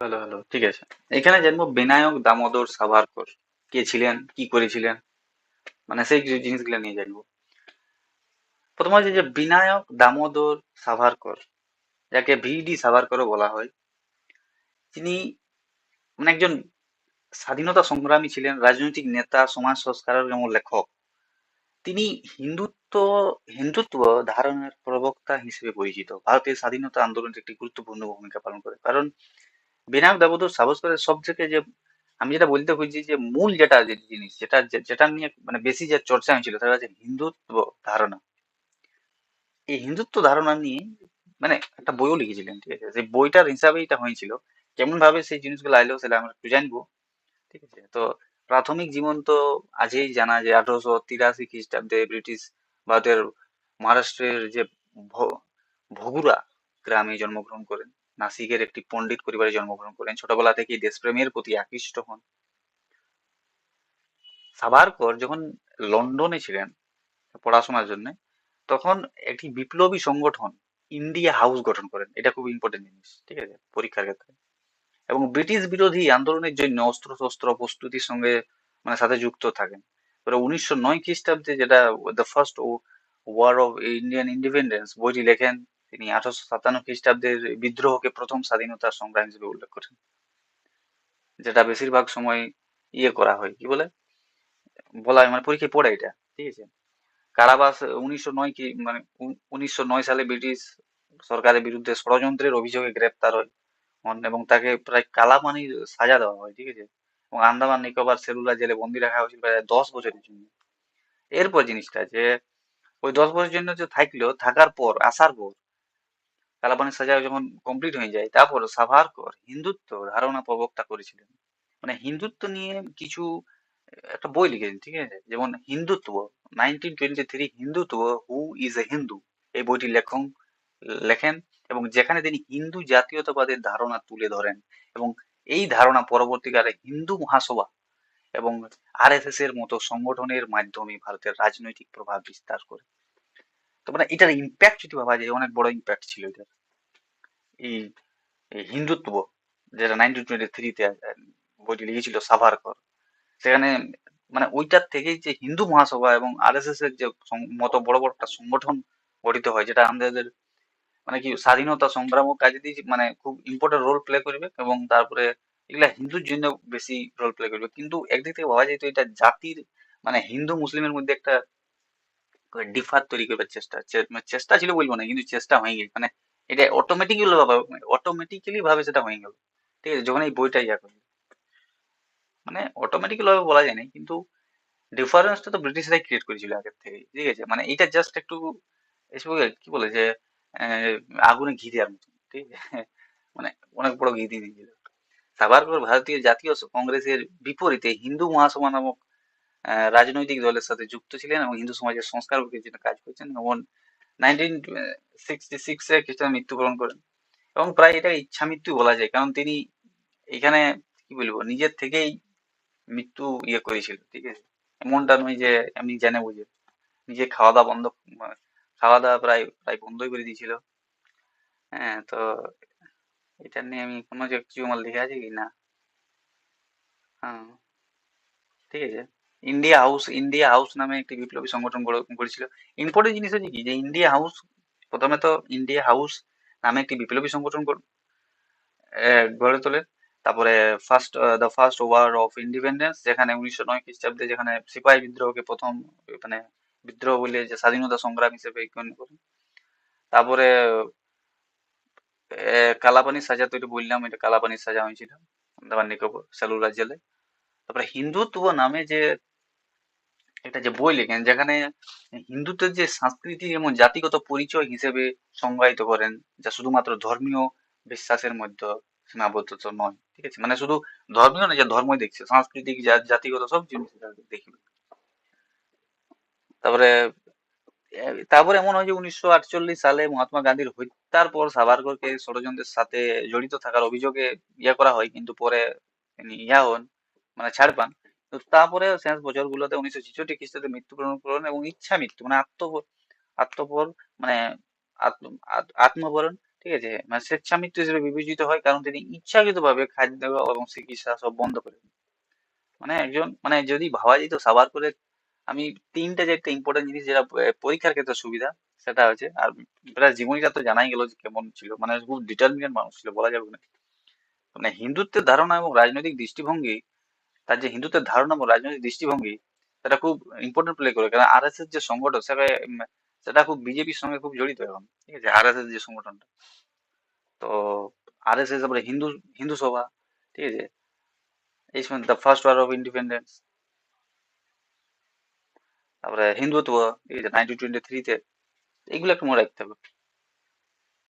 Hello hello ঠিক আছে। এখানে জানব বিনায়ক দামোদর সাভারকর। কে ছিলেন? কি করেছিলেন? মানে সেই জিনিসগুলো নিয়ে জানব। প্রথম হচ্ছে যে বিনায়ক দামোদর সাভারকর, যাকে ভিডি সাভারকরও বলা হয়। তিনি মানে একজন স্বাধীনতা সংগ্রামী ছিলেন, রাজনৈতিক নেতা, সমাজ সংস্কারক এবং লেখক। তিনি হিন্দুত্ব হিন্দুত্ব ধারণার প্রবক্তা হিসেবে পরিচিত। ভারতের স্বাধীনতা আন্দোলনের একটি গুরুত্বপূর্ণ ভূমিকা পালন করে। কারণ বিনায়ক দামোদর সাভারকরের সব থেকে যে, আমি যেটা বলতে খুঁজছি যে, মূল যেটা জিনিস, যেটা যেটা নিয়ে মানে বেশি যে চর্চা হয়েছিল, সেটা হচ্ছে হিন্দুত্ব ধারণা। এই হিন্দুত্ব ধারণা নিয়ে মানে একটা বইও লিখেছিলেন, ঠিক আছে? সেই বইটার হিসাবে এটা হয়েছিল। কেমন ভাবে সেই জিনিসগুলো আইলো সেটা আমরা একটু জানব, ঠিক আছে? তো প্রাথমিক জীবন তো আজই জানা যে আঠারোশো তিরাশি খ্রিস্টাব্দে ব্রিটিশ ভারতের মহারাষ্ট্রের যে ভগুরা গ্রামে জন্মগ্রহণ করেন। নাসিকের একটি পণ্ডিত পরিবারে জন্মগ্রহণ করেন ছোটবেলা থেকেই দেশপ্রেমের প্রতি আকৃষ্ট হন। সাভারকর যখন লন্ডনে ছিলেন পড়াশোনার জন্য, তখন একটি বিপ্লবী সংগঠন ইন্ডিয়া হাউস গঠন করেন। এটা খুব ইম্পর্টেন্ট জিনিস, ঠিক আছে? পরীক্ষার ক্ষেত্রে। এবং ব্রিটিশ বিরোধী আন্দোলনের জন্য অস্ত্র শস্ত্র প্রস্তুতির সঙ্গে মানে সাথে যুক্ত থাকেন। এবারে উনিশশো নয় খ্রিস্টাব্দে যেটা the first war of Indian independence বইটি লেখেন তিনি আঠারোশো সাতান্ন খ্রিস্টাব্দের বিদ্রোহকে প্রথম স্বাধীনতা সংগ্রাম হিসেবে উল্লেখ করেন, যেটা বেশিরভাগ সময় ইয়ে করা হয়, কি বলে? বলা হয় মানে পরীক্ষায় পড়ে এটা, ঠিক আছে? কারাবাস উনিশশো নয় কি মানে উনিশশো নয় সালে ব্রিটিশ সরকারের বিরুদ্ধে ষড়যন্ত্রের অভিযোগে গ্রেপ্তার হয় এবং তাকে প্রায় কালাপানির সাজা দেওয়া হয়, ঠিক আছে? এবং আন্দামান, নিকোবর সেলুলার জেলে বন্দি রাখা হয়েছিল প্রায় দশ বছরের জন্য। এরপর জিনিসটা যে, ওই দশ বছরের জন্য যে থাকল, থাকার পর, আসার পর কালাপানির সাজা যখন কমপ্লিট হয়ে যায় তারপর সাভারকর হিন্দুত্ব ধারণা প্রবক্তা করেছিলেন। মানে হিন্দুত্ব নিয়ে কিছু, একটা বই লিখেছেন, ঠিক আছে? যেমন Hindutva nineteen twenty three Hindutva who is a Hindu এই বইটি লেখন লেখেন এবং যেখানে তিনি হিন্দু জাতীয়তাবাদের ধারণা তুলে ধরেন এবং এই ধারণা পরবর্তীকালে হিন্দু মহাসভা এবং আরএসএস এর মতো সংগঠনের মাধ্যমে ভারতের রাজনৈতিক প্রভাব বিস্তার করে। তো মানে এটার ইম্প্যাক্ট যদি ভাবা যায়, অনেক বড় ইম্প্যাক্ট ছিল এটার। এই হিন্দুত্ব, যেটা নাইনটিন টোয়েন্টি থ্রিতে বইটি লিখেছিল সাভারকর। সেখানে মানে ওইটার থেকেই যে হিন্দু মহাসভা এবং আর এস এস এর যে মতো বড় বড় একটা সংগঠন গঠিত হয়, যেটা আমাদের মানে কি স্বাধীনতা সংগ্রাম ও কাজে দিয়ে মানে খুব ইম্পর্টেন্ট রোল প্লে করবে এবং তারপরে এগুলা হিন্দুর জন্য বেশি রোল প্লে করবে। কিন্তু একদিক থেকে ভাবা যায় তো এটা জাতির মানে হিন্দু মুসলিমের মধ্যে একটা ডিফার তৈরি করবার চেষ্টা মানে চেষ্টা ছিল বলব না, কিন্তু চেষ্টা হয়ে গেছে মানে এটা অটোমেটিক্যালি ভাবে অটোমেটিক্যালি ভাবে সেটা হয়ে গেল। ঠিক আছে, যখন এই বইটা ইয়া করবে মানে অটোমেটিক্যালি ভাবে বলা যায় না কিন্তু ডিফারেন্সটা তো ব্রিটিশরাই ক্রিয়েট করেছিল আগের থেকে, ঠিক আছে? মানে এটা জাস্ট একটু এসব কি বলে যে আগুনে ঘি দেওয়ার মতো, ঠিক আছে? মানে অনেক বড় ঘি দিয়ে দিয়েছিল। সাভারকর ভারতীয় জাতীয় কংগ্রেসের বিপরীতে হিন্দু মহাসভা নামক রাজনৈতিক দলের সাথে যুক্ত ছিলেন এবং হিন্দু সমাজের সংস্কার জন্য কাজ করেছেন। এবং নাইনটিন সিক্সটি সিক্সে খ্রিস্টান মৃত্যুবরণ করেন। এবং প্রায় এটা ইচ্ছা মৃত্যু বলা যায়, কারণ তিনি এখানে, কি বলব, নিজের থেকেই মৃত্যু ইয়ে করেছিল, ঠিক আছে? এমনটা নয় যে এমনি জেনে বুঝে। নিজে খাওয়া দাওয়া বন্ধ খাওয়া দাওয়া প্রায় প্রায় বন্ধই করে দিয়েছিল। হ্যাঁ তো এটা নিয়ে আমি কোনো কিছু আমার লেখা আছে কি না? হ্যাঁ ঠিক আছে। ইন্ডিয়া হাউস ইন্ডিয়া হাউস নামে একটি বিপ্লবী সংগঠন করেছিল ইম্পর্টেন্ট জিনিস হচ্ছে কি? যে ইন্ডিয়া হাউস প্রথমে তো ইন্ডিয়া হাউস নামে একটি বিপ্লবী সংগঠন গড়- আহ, গড়ে তোলে। তারপরে first the first war of independence যেখানে উনিশশো নয় খ্রিস্টাব্দে যেখানে সিপাহী বিদ্রোহকে প্রথম মানে বিদ্রোহ বলে যে স্বাধীনতা সংগ্রাম হিসেবে গণ্য তারপরে কালাপানির সাজা তো এটা বললাম এটা কালাপানির সাজা হয়েছিল আন্দামান নিকোবর সেলুলার জেলে। তারপরে হিন্দুত্ব নামে যে একটা যে বই লেখেন যেখানে হিন্দুত্বের যে সংস্কৃতি এবং জাতিগত পরিচয় হিসেবে সংজ্ঞায়িত করেন, যা শুধুমাত্র ধর্মীয় বিশ্বাসের মধ্যে সীমাবদ্ধ তো নয়, ঠিক আছে? মানে শুধু ধর্মীয় না যে ধর্মই দেখছে, সাংস্কৃতিক জাতিগত সব জিনিস দেখবে। তারপরে তারপর এমন হয় যে উনিশশো আটচল্লিশ সালে মহাত্মা গান্ধীর হত্যার পর সাভারকরকে ষড়যন্ত্রের সাথে জড়িত থাকার অভিযোগে ইয়ে করা হয়, কিন্তু পরে তিনি ইয়া হন মানে ছাড় পান। তো তারপরে শেষ বছরগুলোতে উনিশশো ছেষট্টি খ্রিস্টাব্দে মৃত্যুবরণ করেন এবং ইচ্ছা মৃত্যু মানে আত্ম আত্মপর মানে আত্মবরণ, ঠিক আছে? মানে স্বেচ্ছামৃত্যু হিসেবে বিবেচিত হয় কারণ তিনি ইচ্ছাকৃতভাবে খাদ্য এবং চিকিৎসা সব বন্ধ করে মানে একজন মানে যদি ভাবা যেত সাবার করে আমি তিনটা যে একটা ইম্পর্টেন্ট জিনিস যেটা পরীক্ষার ক্ষেত্রে সুবিধা, সেটা হচ্ছে, আর প্রায় জীবনীটা তো জানাই গেল যে কেমন ছিল মানে খুব ডিটারমিনেন্ট মানুষ ছিল, বলা যাবে না। মানে হিন্দুত্বের ধারণা এবং রাজনৈতিক দৃষ্টিভঙ্গি তার যে হিন্দুত্বের ধারণা এবং রাজনৈতিক দৃষ্টিভঙ্গি, সেটা খুব ইম্পর্টেন্ট প্লে করে। কারণ আর যে সংগঠন সেটা সেটা খুব বিজেপির সঙ্গে খুব জড়িত এখন, ঠিক আছে? আর যে সংগঠনটা। তো আর এস এস তারপরে হিন্দু হিন্দু সভা, ঠিক আছে? এই সময় the first war of independence তারপরে হিন্দুত্ব ঠিক আছে নাইনটিন টোয়েন্টি থ্রিতে এইগুলো একটু মনে রাখতে হবে।